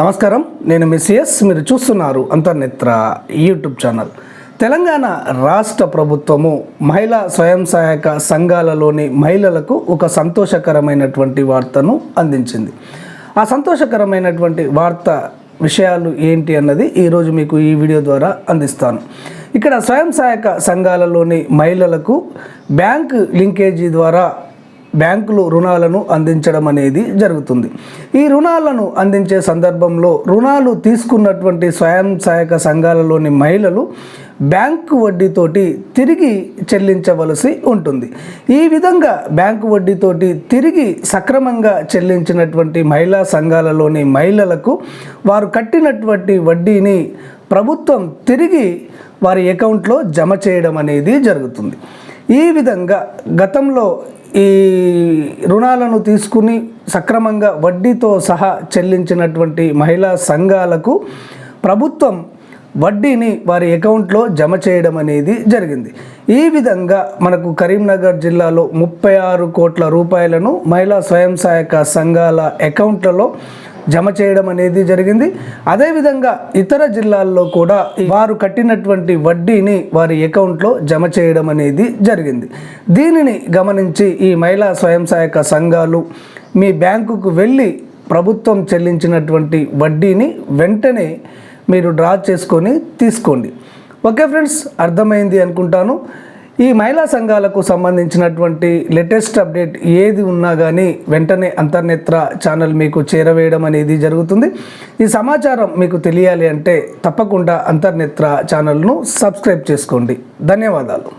నమస్కారం. నేను మిస్ఎస్ మీరు చూస్తున్నారు అంతర్నేత్ర యూట్యూబ్ ఛానల్. తెలంగాణ రాష్ట్ర ప్రభుత్వము మహిళా స్వయం సహాయక సంఘాలలోని మహిళలకు ఒక సంతోషకరమైనటువంటి వార్తను అందించింది. ఆ సంతోషకరమైనటువంటి వార్త విషయాలు ఏంటి అన్నది ఈరోజు మీకు ఈ వీడియో ద్వారా అందిస్తాను. ఇక్కడ స్వయం సహాయక సంఘాలలోని మహిళలకు బ్యాంక్ లింకేజీ ద్వారా బ్యాంకులు రుణాలను అందించడం అనేది జరుగుతుంది. ఈ రుణాలను అందించే సందర్భంలో రుణాలు తీసుకున్నటువంటి స్వయం సహాయక సంఘాలలోని మహిళలు బ్యాంకు వడ్డీతోటి తిరిగి చెల్లించవలసి ఉంటుంది. ఈ విధంగా బ్యాంకు వడ్డీతోటి తిరిగి సక్రమంగా చెల్లించినటువంటి మహిళా సంఘాలలోని మహిళలకు వారు కట్టినటువంటి వడ్డీని ప్రభుత్వం తిరిగి వారి అకౌంట్లో జమ చేయడం అనేది జరుగుతుంది. ఈ విధంగా గతంలో ఈ రుణాలను తీసుకుని సక్రమంగా వడ్డీతో సహా చెల్లించినటువంటి మహిళా సంఘాలకు ప్రభుత్వం వడ్డీని వారి అకౌంట్లో జమ చేయడం అనేది జరిగింది. ఈ విధంగా మనకు కరీంనగర్ జిల్లాలో ముప్పై ఆరు కోట్ల రూపాయలను మహిళా స్వయం సహాయక సంఘాల అకౌంట్లలో జమ చేయడం అనేది జరిగింది. అదేవిధంగా ఇతర జిల్లాల్లో కూడా వారు కట్టినటువంటి వడ్డీని వారి అకౌంట్లో జమ చేయడం అనేది జరిగింది. దీనిని గమనించి ఈ మహిళా స్వయం సహాయక సంఘాలు మీ బ్యాంకుకు వెళ్ళి ప్రభుత్వం చెల్లించినటువంటి వడ్డీని వెంటనే మీరు డ్రా చేసుకొని తీసుకోండి. ఓకే ఫ్రెండ్స్ అర్థమైంది అనుకుంటాను. ఈ మహిళా సంఘాలకు సంబంధించినటువంటి లేటెస్ట్ అప్డేట్ ఏది ఉన్నా కానీ వెంటనే అంతర్నేత్ర ఛానల్ మీకు చేరవేయడం అనేది జరుగుతుంది. ఈ సమాచారం మీకు తెలియాలి అంటే తప్పకుండా అంతర్నేత్ర ఛానల్ను సబ్స్క్రైబ్ చేసుకోండి. ధన్యవాదాలు.